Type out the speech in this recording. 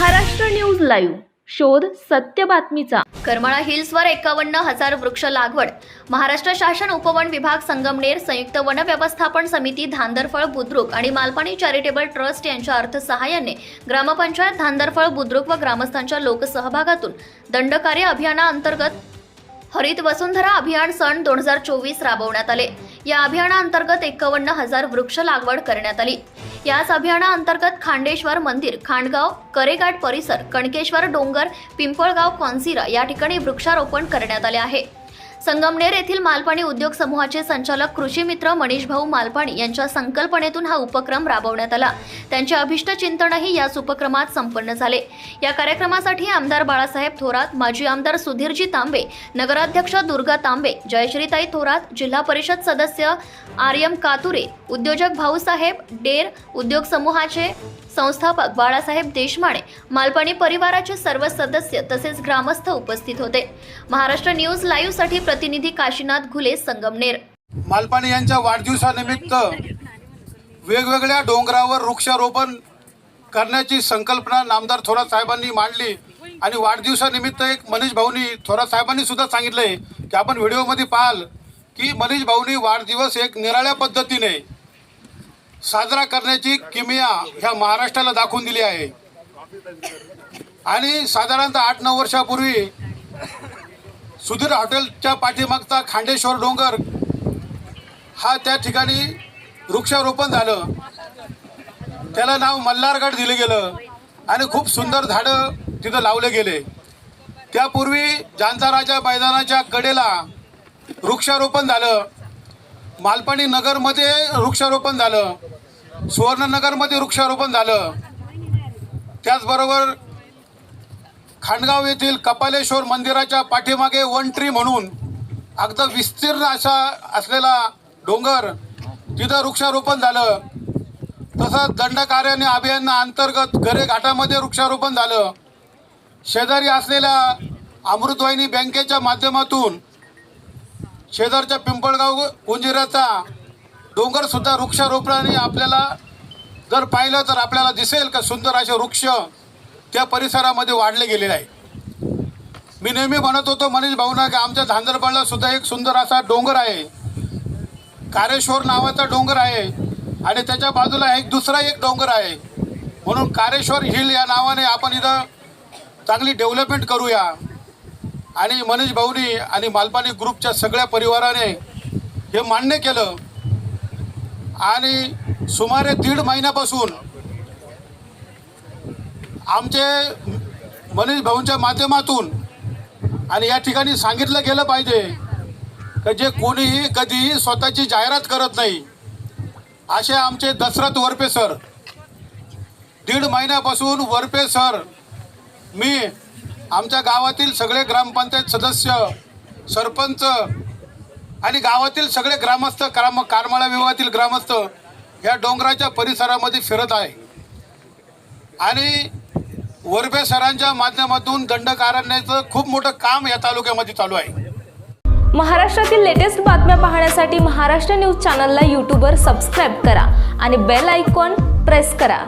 Maharashtra news live. शोध सत्य बातमीचा. करमाळा हिल्सवर एकावन्न हजार वृक्ष लागवड. महाराष्ट्र शासन उपवन विभाग संगमनेर संयुक्त वन व्यवस्थापन समिती धांदरफळ बुद्रुक आणि मालपाणी चॅरिटेबल ट्रस्ट यांच्या अर्थसहाय्याने ग्रामपंचायत धांदरफळ बुद्रुक व ग्रामस्थांच्या लोकसहभागातून दंडकार्य अभियानाअंतर्गत हरित वसुंधरा अभियान सन दोन हजार चोवीस राबवण्यात आले. या अभियानाअंतर्गत एकावन्न हजार वृक्ष लागवड करण्यात आली. याच अभियानाअंतर्गत खांडेश्वर मंदिर खांडगाव करेघाट परिसर कणकेश्वर डोंगर पिंपळगाव कॉन्सिरा या ठिकाणी वृक्षारोपण करण्यात आले आहे. संगमनेर येथील मालपाणी उद्योग समूहाचे संचालक कृषी मित्र मनीष भाऊ मालपाणी यांच्या संकल्पनेतून हा उपक्रम राबवण्यात आला. त्यांचे अभिष्ट चिंतनही याच उपक्रमात संपन्न झाले. या कार्यक्रमासाठी आमदार बाळासाहेब थोरात माजी आमदार सुधीरजी तांबे नगराध्यक्ष दुर्गा तांबे जयश्रीताई थोरात जिल्हा परिषद सदस्य आर्यम कातुरे उद्योजक भाऊसाहेब डेर उद्योग समूहाचे संस्थापक बाळासाहेब देशमाणे मालपाणी परिवाराचे सर्व सदस्य तसेच ग्रामस्थ उपस्थित होते. महाराष्ट्र न्यूज लाईव्हसाठी प्रतिनिधी काशीनाथ घुले संगमनेर. मालपाणी यांच्या वाढदिवसानिमित्त वेगवेगळ्या डोंगरावर वृक्षारोपण करण्याची संकल्पना नामदार थोरात साहेबांनी मांडली आणि वाढदिवसानिमित्त एक मनीष भाऊनी थोरात साहेबांनी सुद्धा सांगितलंय की आपण व्हिडिओमध्ये पाहाल की मनीष भाऊनी वाढदिवस एक निराळ्या पद्धतीने साजरा करण्याची किमिया ह्या महाराष्ट्राला दाखवून दिली आहे. आणि साधारणतः आठ नऊ वर्षापूर्वी सुधीर हॉटेलच्या पाठीमागचा खांडेश्वर डोंगर हा त्या ठिकाणी वृक्षारोपण झालं. त्याला नाव मल्हारगड दिलं गेलं आणि खूप सुंदर झाडं तिथं लावले गेले. त्यापूर्वी जानता राजा मैदानाच्या कडेला वृक्षारोपण झालं. मालपाणी नगरमध्ये वृक्षारोपण झालं. सुवर्णनगरमध्ये वृक्षारोपण झालं. त्याचबरोबर खांडगाव येथील कपालेश्वर मंदिराच्या पाठीमागे वन ट्री म्हणून अगदी विस्तीर्ण असा असलेला डोंगर तिथं वृक्षारोपण झालं. तसंच दंडकार्याने अभियाना अंतर्गत गरे घाटामध्ये वृक्षारोपण झालं. शेजारी असलेल्या अमृतवाहिनी बँकेच्या माध्यमातून शेजारच्या पिंपळगाव कुंजिराचा डोंगरसुद्धा वृक्षारोपणाने आपल्याला जर पाहिलं तर आपल्याला दिसेल का सुंदर असे वृक्ष त्या परिसरामध्ये वाढले गेलेले आहे मी नेहमी म्हणत होतो मनीष भाऊना की आमच्या धांदरबाडला सुद्धा एक सुंदर असा डोंगर आहे. कारेश्वर नावाचा डोंगर आहे आणि त्याच्या बाजूला एक दुसरा एक डोंगर आहे. म्हणून कारेश्वर हिल या नावाने आपण इथं चांगली डेव्हलपमेंट करूया. आणि मनीष भाऊनी आणि मालपाणी ग्रुपच्या सगळ्या परिवाराने हे मान्य केलं. आणि सुमारे दीड महिन्यापासून आमचे मनीष भाऊंच्या माध्यमातून आणि या ठिकाणी सांगितलं गेलं पाहिजे की जे कोणीही कधीही स्वतःची जाहिरात करत नाही असे आमचे दशरथ वरपे सर. दीड महिन्यापासून वरपे सर मी आमच्या गावातील सगळे ग्रामपंचायत सदस्य सरपंच आणि गावातील सगळे ग्रामस्थ ग्राम कारमाळा विभागातील ग्रामस्थ या डोंगराच्या परिसरामध्ये फिरत आहे. आणि वरबे सरांच्या माध्यमातून दंडकारण्याचं खूप मोठं काम या तालुक्यामध्ये चालू आहे. महाराष्ट्रातील लेटेस्ट बातम्या पाहण्यासाठी महाराष्ट्र न्यूज चॅनलला यूट्यूबवर सबस्क्राईब करा आणि बेल आयकॉन प्रेस करा.